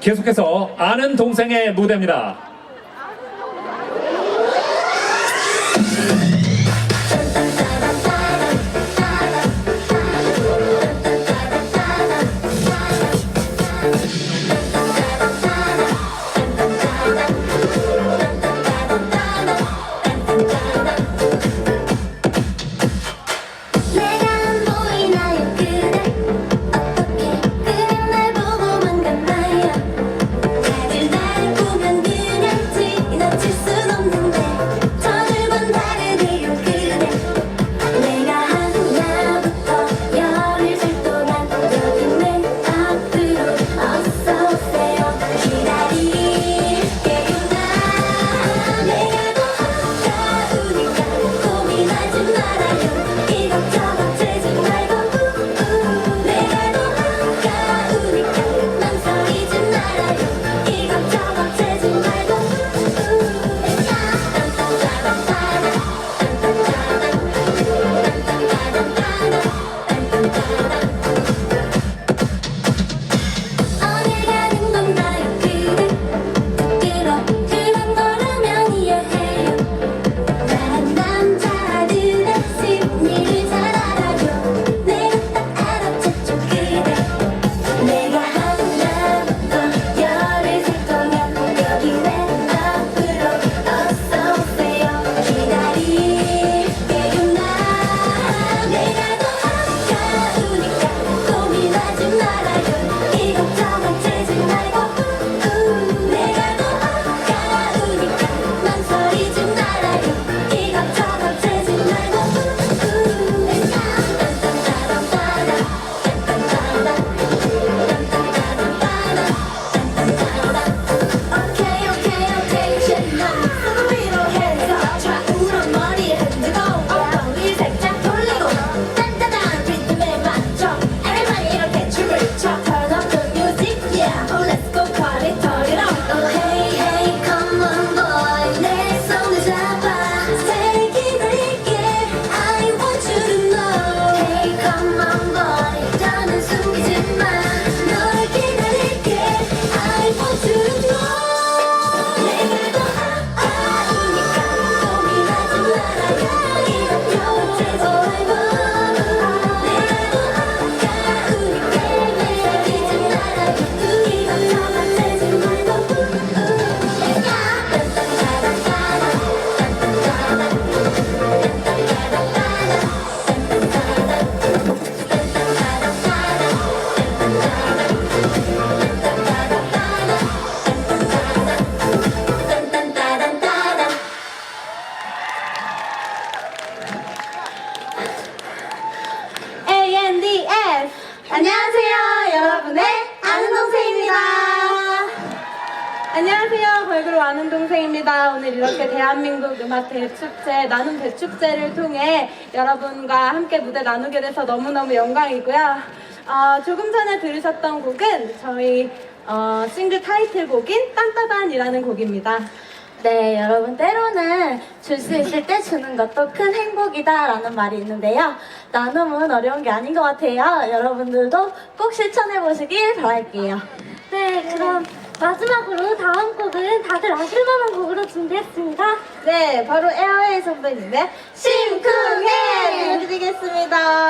계속해서 아는 동생의 무대입니다. 안녕하세요 여러분의 아는 동생입니다. 오늘 이렇게 대한민국 음악 대축제 나눔 대축제를 통해 여러분과 함께 무대 나누게 돼서 너무너무 영광이고요 어, 조금 전에 들으셨던 곡은 저희 어, 싱글 타이틀곡인 딴따단이라는 곡입니다 네, 여러분 때로는 줄 수 있을 때 주는 것도 큰 행복이다라는 말이 있는데요. 나눔은 어려운 게 아닌 것 같아요. 여러분들도 꼭 실천해 보시길 바랄게요. 네, 그럼 마지막으로 다음 곡은 다들 아실 만한 곡으로 준비했습니다. 네 바로 에어웨이 선배님의 심쿵해 들려드리겠습니다 많은